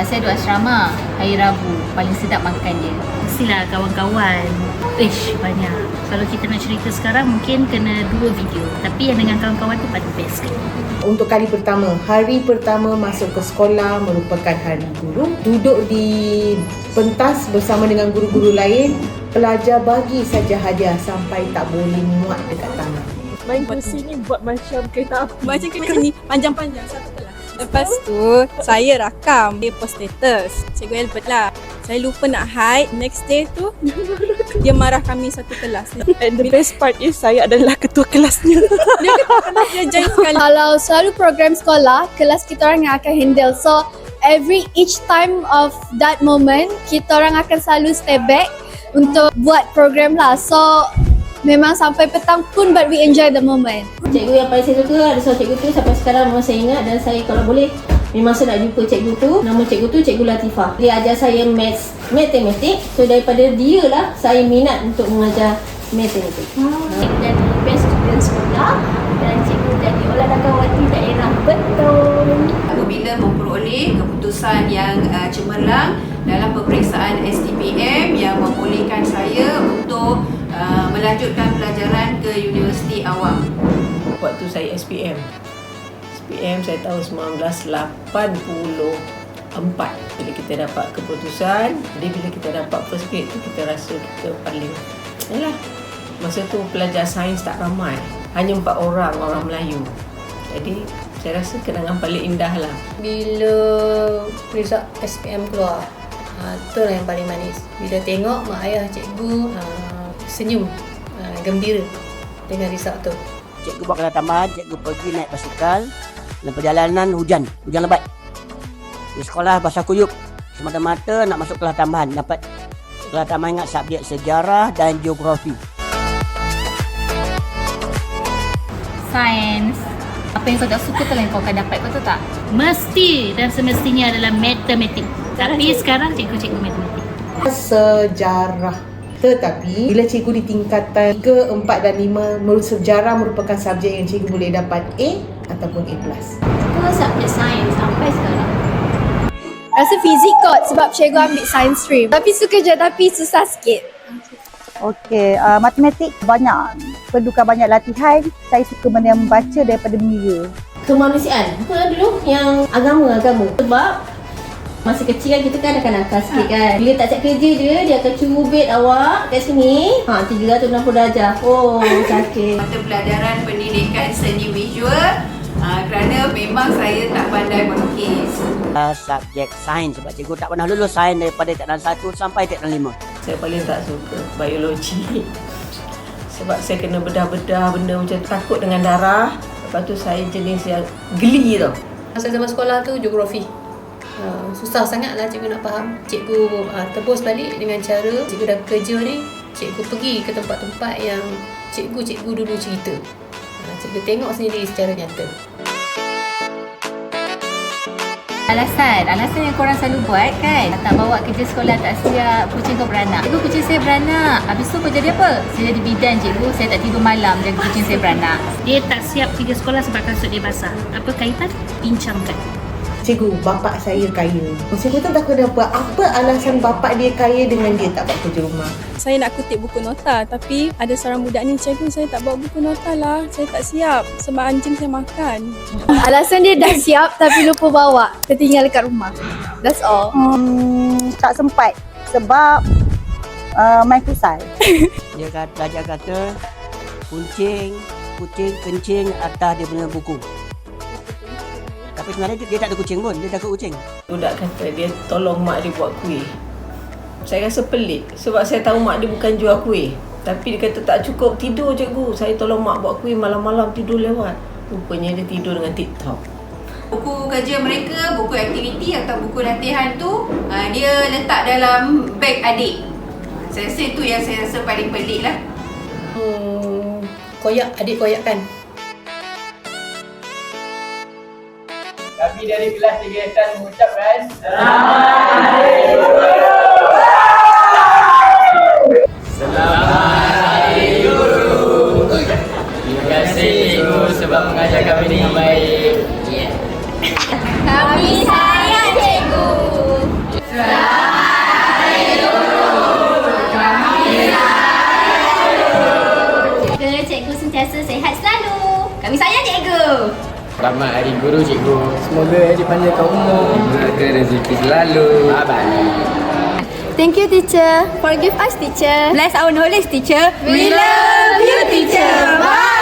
sebab saya duduk asrama hari Rabu paling sedap makan dia Mestilah kawan-kawan Ish banyak Kalau kita nak cerita sekarang Mungkin kena dua video Tapi yang dengan kawan-kawan tu paling best Untuk kali pertama, hari pertama masuk ke sekolah merupakan hari guru. Duduk di pentas bersama dengan guru-guru lain, pelajar bagi saja hadiah sampai tak boleh muat dekat tangan. Main kursi ni buat macam kereta api. Macam kereta ni panjang-panjang satu kelas. Lepas tu saya rakam dia post status. Cikgu Albert lah. Saya lupa nak hide. Next day tu dia marah kami satu kelas. And the best part is saya adalah ketua kelasnya. Dia kata kelas dia join sekali. Kalau selalu program sekolah, kelas kita orang yang akan handle. So, every each time of that moment, kita orang akan selalu stay back untuk buat program lah. So, memang sampai petang pun but we enjoy the moment. Cikgu yang paling saya suka ada seorang cikgu tu sampai sekarang memang saya ingat dan saya kalau boleh memang saya nak jumpa cikgu tu. Nama cikgu tu Cikgu Latifah. Dia ajar saya maths, matematik. So daripada dia lah saya minat untuk mengajar matematik. Cikgu jadi best student sekolah dan cikgu jadi olahragawati daerah. Betul. apabila memperoleh keputusan yang uh, cemerlang dalam peperiksaan STPM yang membolehkan saya untuk uh, melanjutkan pelajaran ke Universiti Awam. waktu saya SPM. SPM saya tahun 1984. Bila kita dapat keputusan, jadi bila kita dapat first grade tu kita rasa kita paling Yalah, masa tu pelajar sains tak ramai. Hanya empat orang, orang Melayu. Jadi saya rasa kenangan paling indah lah. Bila result SPM keluar, ha, tu lah yang paling manis. Bila tengok mak ayah cikgu ha, senyum, ha, gembira dengan result tu. Cikgu buat kelas tambahan, cikgu pergi naik basikal dalam perjalanan hujan, hujan lebat. Di sekolah basah kuyup. Semata-mata nak masuk kelas tambahan, dapat kelas tambahan ingat subjek sejarah dan geografi. Sains Apa yang kau tak suka tu yang kau akan dapat Betul tak? Mesti dan semestinya adalah matematik Tapi sekarang cikgu-cikgu matematik Sejarah. Tetapi bila cikgu di tingkatan 3, 4 dan 5 menurut sejarah merupakan subjek yang cikgu boleh dapat A ataupun A+. Itu subjek sains sampai sekarang. Rasa fizik kot sebab cikgu ambil science stream. Tapi suka je tapi susah sikit. Okey, uh, matematik banyak perlukan banyak latihan. Saya suka benda yang membaca daripada mengira. Kemanusiaan. Apa lah dulu yang agama-agama. Sebab masa kecil kan kita kan akan nakal sikit kan. Bila tak cak kerja dia, dia akan cubit awak kat sini. Ha, 360 darjah. Oh, sakit. Mata pelajaran pendidikan seni visual uh, kerana memang saya tak pandai melukis. Uh, subjek sains sebab cikgu tak pernah lulus sains daripada tingkatan 1 sampai tingkatan 5. Saya paling tak suka biologi. Sebab saya kena bedah-bedah benda macam takut dengan darah. Lepas tu saya jenis yang geli tau. Masa zaman sekolah tu geografi. Uh, susah sangat lah cikgu nak faham. Cikgu uh, tebus balik dengan cara cikgu dah kerja ni, cikgu pergi ke tempat-tempat yang cikgu-cikgu dulu cerita. Uh, cikgu tengok sendiri secara nyata. Alasan, alasan yang korang selalu buat kan Tak bawa kerja sekolah tak siap, kucing kau beranak Cikgu kucing saya beranak, habis tu kau jadi apa? Saya jadi bidan cikgu, saya tak tidur malam jaga kucing saya beranak Dia tak siap pergi sekolah sebab kasut dia basah Apa kaitan? Bincangkan Cikgu, bapak saya kaya. Cikgu tu tak kenapa. Apa alasan bapak dia kaya dengan dia tak buat kerja rumah? Saya nak kutip buku nota tapi ada seorang budak ni cikgu saya tak bawa buku nota lah. Saya tak siap sebab anjing saya makan. Alasan dia dah siap tapi lupa bawa. Tertinggal dekat rumah. That's all. Hmm, tak sempat sebab uh, main futsal. Dia kata, belajar kata kucing, kucing kencing atas dia punya buku. Tapi sebenarnya dia, dia tak ada kucing pun, dia takut kucing. Budak kata dia tolong mak dia buat kuih. Saya rasa pelik sebab saya tahu mak dia bukan jual kuih. Tapi dia kata tak cukup tidur cikgu. Saya tolong mak buat kuih malam-malam tidur lewat. Rupanya dia tidur dengan TikTok. Buku kerja mereka, buku aktiviti atau buku latihan tu uh, dia letak dalam beg adik. Saya rasa itu yang saya rasa paling pelik lah. Hmm, koyak, adik koyak kan? kami dari kelas 3 SN mengucapkan Selamat Hari Guru! Selamat Hari Guru! Terima kasih Cikgu, sebab mengajar kami dengan baik. Kami sayang Cikgu! Selamat Cikgu sentiasa sehat selalu. Kami sayang cikgu. Hari Guru Cikgu. Semoga dipanjangkan umur. Semoga rezeki selalu. Bye bye. Thank you teacher. Forgive us teacher. Bless our knowledge teacher. We love you teacher. Bye.